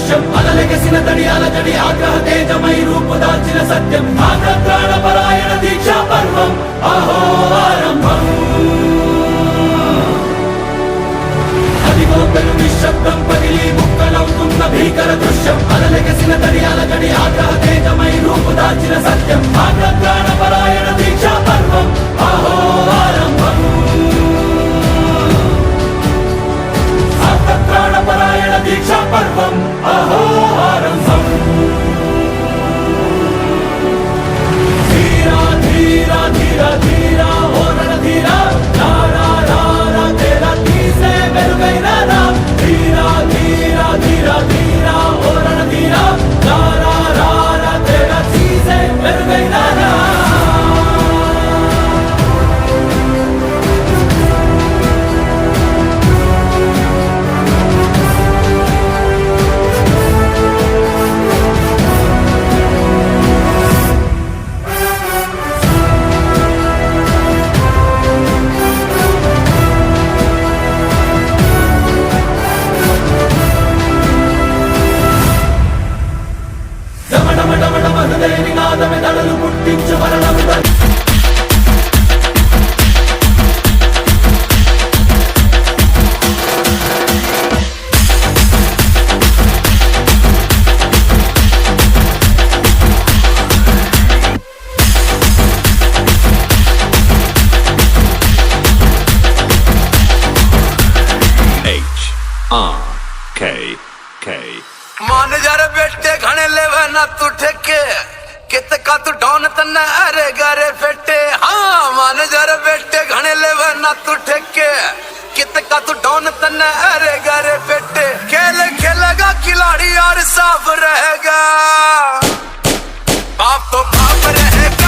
దృశ్యం అలలెగసిన తడియాల జడి ఆగ్రహ తేజమై రూపు దాల్చిన సత్యం. ఆగ్రత్రాణ పరాయణ దీక్షా పర్వం. అహో ఆరంభం. అదిగోతలు నిశ్శబ్దం పగిలి ముక్కలవుతున్న భీకర దృశ్యం. అలలెగసిన తడియాల జడి ఆగ్రహ తేజమై जर बेटे घणे लेवे ना तू ठेके। कित का तू डॉन तन्ने अरे गरे फेटे। हाँ मान जर बेटे घणे लेवे ना तू ठेके। कित का तू डॉन तन्ने अरे गरे फेटे। खेल खेलेगा खिलाड़ी और साफ रहेगा। बाप तो बाप रहेगा।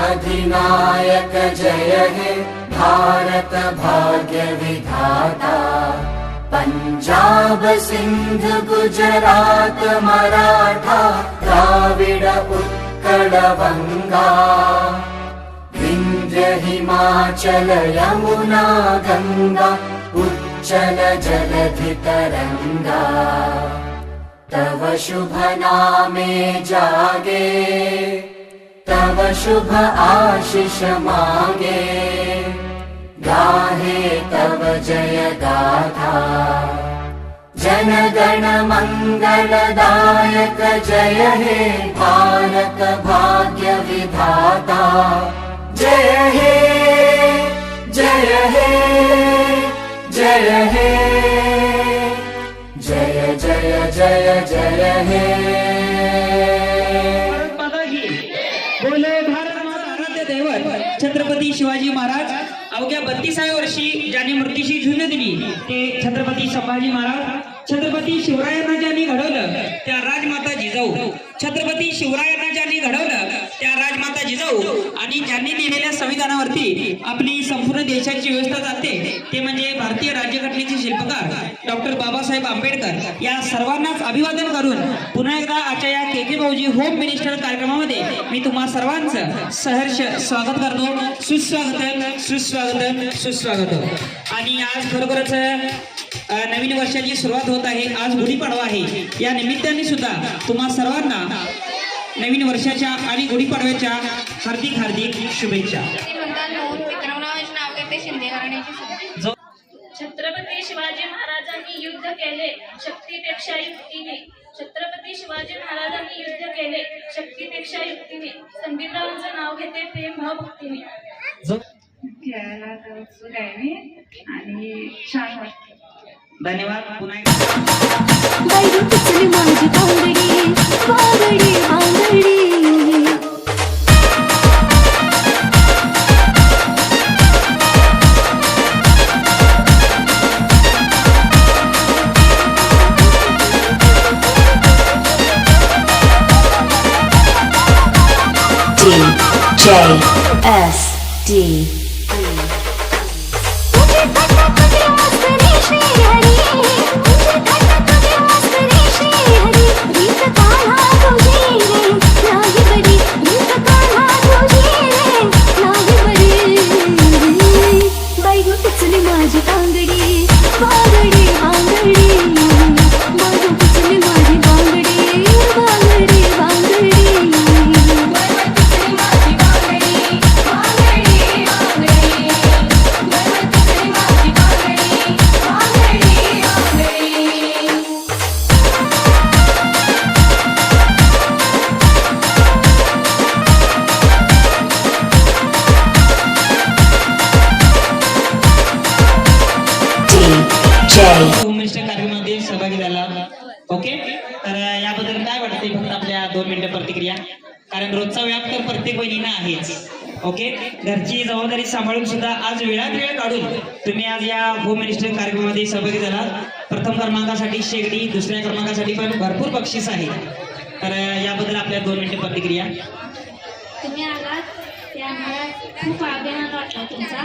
अधिनायक जय हे। भारत भाग्य विधाता। पंजाब सिंध गुजरात मराठा द्राविड उत्कल बंगा विंध्य हिमाचल यमुना गंगा उच्चल जलधि तरंगा तव शुभ नामे जागे शुभ आशिष मागे। गाहे तव जय गाथा। जन गण मंगलदायक जय हे भारत भाग्य विधाता। जय हे जय हे जय हे। जय जय जय जय हे छत्रपती शिवाजी महाराज अवघ्या बत्तीसाव्या वर्षी ज्यांनी मृत्यूशी झुंज दिली ते छत्रपती संभाजी महाराज छत्रपती शिवरायांना ज्यांनी घडवलं त्या राजमाता जिजाऊ छत्रपती शिवरायांना ज्यांनी घडवलं त्या राजमाता जिजाऊ आणि ज्यांनी लिहिलेल्या संविधानावरती आपली संपूर्ण देशाची व्यवस्था जाते ते म्हणजे भारतीय राज्यघटनेचे शिल्पकार डॉक्टर बाबासाहेब आंबेडकर. या सर्वांनाच अभिवादन करून पुन्हा एकदा आजच्या या के के भाऊजी होम मिनिस्टर कार्यक्रमामध्ये मी तुम्हा सर्वांचं सहर्ष स्वागत करतो. सुस्वागत सुस्वागत सुस्वागत आणि आज खरोखरच नवीन वर्षाची सुरुवात होत आहे. आज गुढीपाडवा आहे. या निमित्ताने सुद्धा तुम्हा सर्वांना नवीन वर्षाच्या आणि गुढीपाडव्याच्या हार्दिक हार्दिक शुभेच्छा. विक्रमरावांचे नाव घेते शिंदे घराण्याची सुद्धा. जो छत्रपती शिवाजी महाराजांनी युद्ध केले शक्तीपेक्षा युक्तीने छत्रपती शिवाजी महाराजांनी युद्ध केले शक्तीपेक्षा युक्तीने संदीपरावांचं नाव घेते प्रेम खेळायला आहे मी आणि छान वाटते. धन्यवाद. पुन्हा DJ S D. कारण रोजचा व्याप तर प्रत्येक बहिणीनं आहेच. ओके घरची जबाबदारी सांभाळून सुद्धा आज वेळात वेळ काढून तुम्ही आज या होम मिनिस्टर कार्यक्रमामध्ये सहभागी झाला प्रथम क्रमांकासाठी शेगडी दुसऱ्या क्रमांकासाठी पण भरपूर बक्षीस आहे. तर याबद्दल आपल्या दोन मिनिटं प्रतिक्रिया. तुम्ही आलात. ते आम्हाला खूप अभिमान वाटला तुमचा.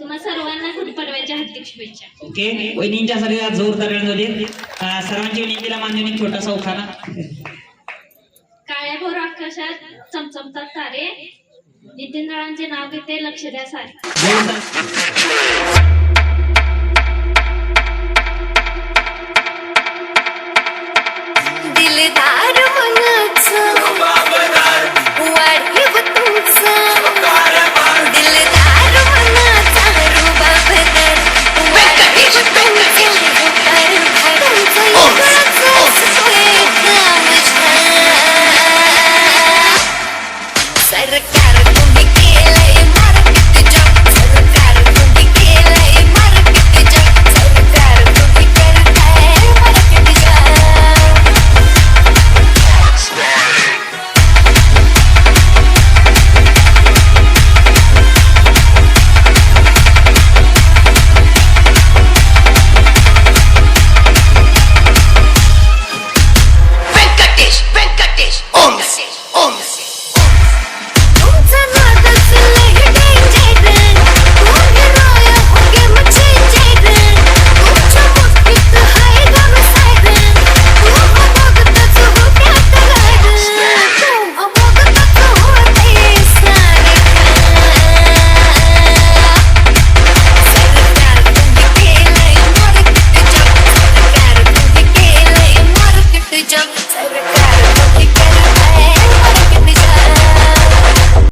तुम्हा सर्वांना गुढीपाडव्याच्या हार्दिक शुभेच्छा. ओके वहिनींच्यासाठी आज जोरदार सर्वांची विनंतीला मान्य एक छोटासा उखाणा. काळ्या भोर आकाशात चमचमतात तारे. नितीन रावांचे नाव घेते लक्ष द्या सारे